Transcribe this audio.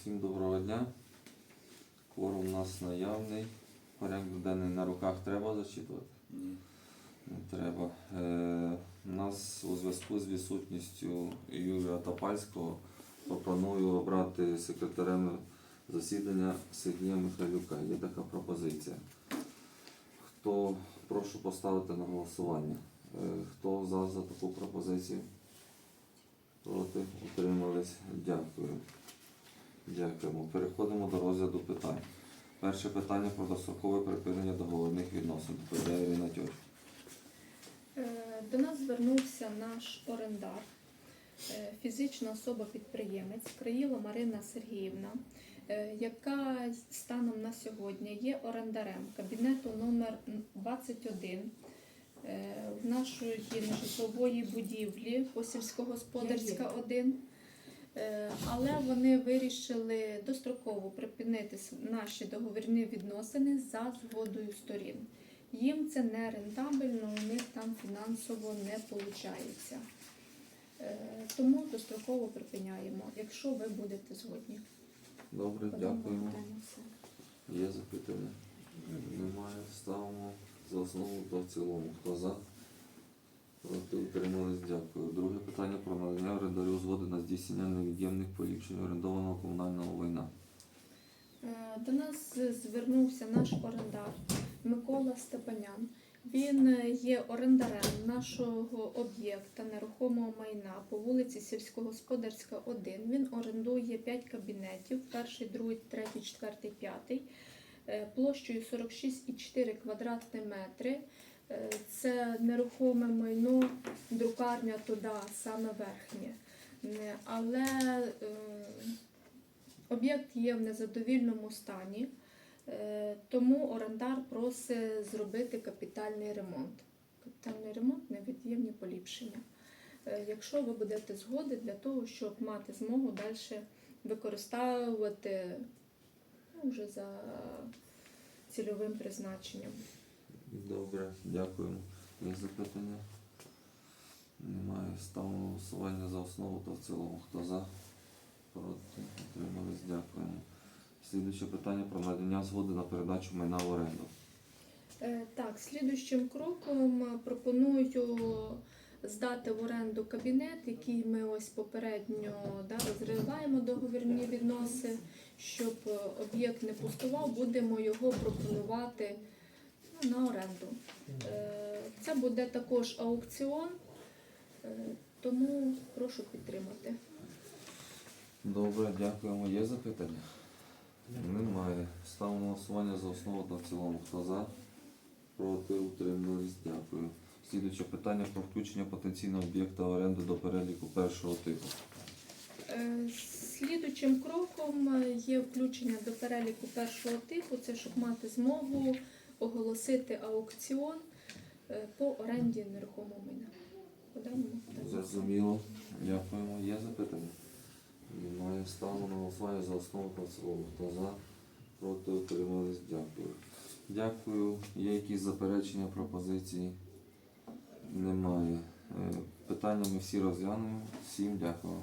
Всім доброго дня. Кворум у нас наявний. Порядок денний на руках треба зачитувати? Ні. Не треба. Е, у нас у зв'язку з відсутністю Юрія Топальського пропоную обрати секретарем засідання Сергія Михайлюка. Є така пропозиція. Хто прошу поставити на голосування? Е, хто за, за таку пропозицію? Проти? Утримались? Дякую. Дякуємо. Переходимо до розгляду питань. Перше питання про дострокове припинення договірних відносин. Доповідає Ірина Тьоч. Е, До нас звернувся наш орендар, е, фізична особа-підприємець Країла Марина Сергіївна, е, яка станом на сьогодні є орендарем кабінету номер 21 е, в нашої житлової будівлі по сільськогосподарська 1. Е, Але вони вирішили достроково припинити наші договірні відносини за згодою сторін. Їм це не рентабельно, у них там фінансово не виходить. Тому достроково припиняємо, якщо ви будете згодні. Добре, дякуємо. Є запитання? Немає. Ставимо за основу та в цілому. Хто за? Проти утримались. Дякую. Питання про надання орендарю згоди на здійснення невід'ємних поліпшень орендованого комунального майна. Е, До нас звернувся наш орендар Микола Степанян. Він е, є орендарем нашого об'єкта нерухомого майна по вулиці Сільськогосподарська, 1. Він орендує 5 кабінетів: перший, другий, третій, четвертий, п'ятий, е, площею 46,4 квадратні метри. Це нерухоме майно, друкарня туди, саме верхнє. Але е, Об'єкт є в незадовільному стані, е, тому орендар просить зробити капітальний ремонт. Капітальний ремонт невід'ємні поліпшення. Е, Якщо ви будете згоди для того, щоб мати змогу далі використовувати ну, вже за цільовим призначенням. Добре, дякуємо. Є запитання? Немає. Ставимо голосування за основу та в цілому. Хто за? Проти утримались. Дякуємо. Слідуюче питання про надання згоди на передачу майна в оренду. Е, Так, слідуючим кроком е, пропоную здати в оренду кабінет, який ми ось попередньо да, розриваємо договірні відносини, щоб е, об'єкт не пустував, будемо його пропонувати ну, на оренду. Е, Це буде також аукціон, е, тому прошу підтримати. Добре, дякуємо. Є запитання? Немає. Ставимо голосування за основу та в цілому. Хто за? Проти утримались. Дякую. Слідуюче питання про включення потенційного об'єкта в оренду до переліку першого типу. Е, Слідуючим кроком є включення до переліку першого типу, це щоб мати змогу оголосити аукціон е, по оренді нерухомого майна. Зрозуміло. Дякуємо. Є запитання? Немає. Ставимо на голосування за основу та в. Хто за? Проти утримались. Дякую. Дякую. Є якісь заперечення, пропозиції? Немає. Е, Питання ми всі розглянемо. Всім дякую.